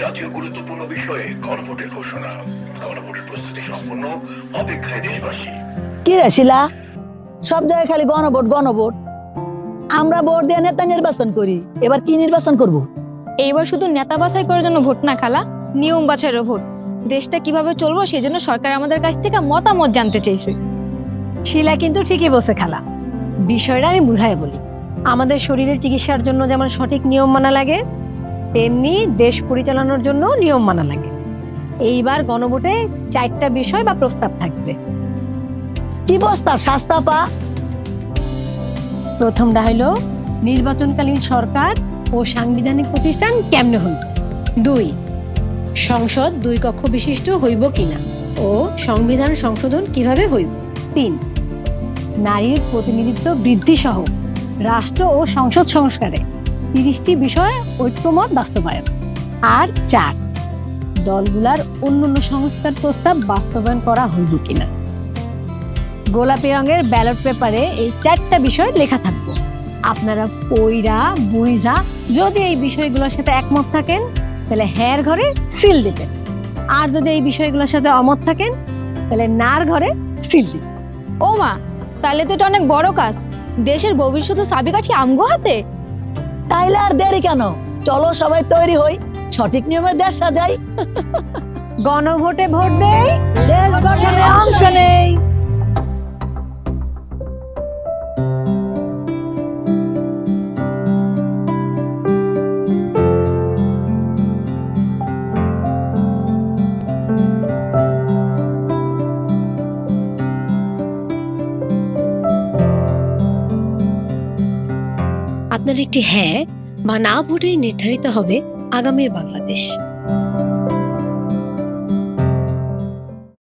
জাতীয় গুরুত্বপূর্ণ বিষয়ে গণভোটের ঘোষণা। গণভোটের প্রস্তুতি সম্পন্ন অপেক্ষায় দেশবাসী। কি রে শিলা? সব জায়গায় খালি গণভোট গণভোট। আমরা ভোট দিয়ে নেতা নির্বাচন করি এবার কি নির্বাচন করব? এইবার শুধু নেতা বাছাই করার জন্য ভোট না খালা। নিয়ম বাছাইয়েরও ভোট। দেশটা কীভাবে চলবো সেই জন্য সরকার আমাদের কাছ থেকে মতামত জানতে চাইছে। শিলা কিন্তু ঠিকই বলছে খালা। বিষয়টা আমি বুঝাই বলি। আমাদের শরীরের চিকিৎসার জন্য যেমন সঠিক নিয়ম মানা লাগে তেমনি দেশ পরিচালনার জন্য নিয়ম মানা লাগে। এইবার গণভোটে চারটা বিষয় বা প্রস্তাব থাকবে। কি প্রস্তাব, শাস্তা পা? প্রথমটা হলো নির্বাচনকালীন সরকার ও সাংবিধানিক প্রতিষ্ঠান কেমনে হইব? দুই, সংসদ দুই কক্ষ বিশিষ্ট হইব কিনা? ও সংবিধান সংশোধন কীভাবে হইব? তিন, নারীর প্রতিনিধিত্ব বৃদ্ধি সহ রাষ্ট্র ও সংসদ সংস্কারে তিরিশটি বিষয় ঐক্যমত বাস্তবায়ন। আর চার, দলগুলার অন্যান্য সংস্কার প্রস্তাব বাস্তবায়ন করা হইব কিনা। গোলাপি রঙের ব্যালট পেপারে এই চারটা বিষয় লেখা থাকব। আপনারা পইরা বুইজা যদি এই বিষয়গুলোর সাথে একমত থাকেন, তাহলে হ্যার ঘরে সিল দিবেন। আর যদি এই বিষয়গুলোর সাথে অমত থাকেন, তাহলে নার ঘরে সিল দিবেন। ও মা তাহলে তো এটা অনেক বড় কাজ। দেশের ভবিষ্যৎ চাবিকাঠি আমগো হাতে? তাইলে আর দেরি কেন? চলো সবাই তৈরি হই। সঠিক নিয়মে দেশ সাজাই। গণভোটে ভোট দেই। দেশ গঠনে অংশ নেই। আপনার একটি হ্যাঁ বা না ভোটেই নির্ধারিত হবে আগামীর বাংলাদেশ।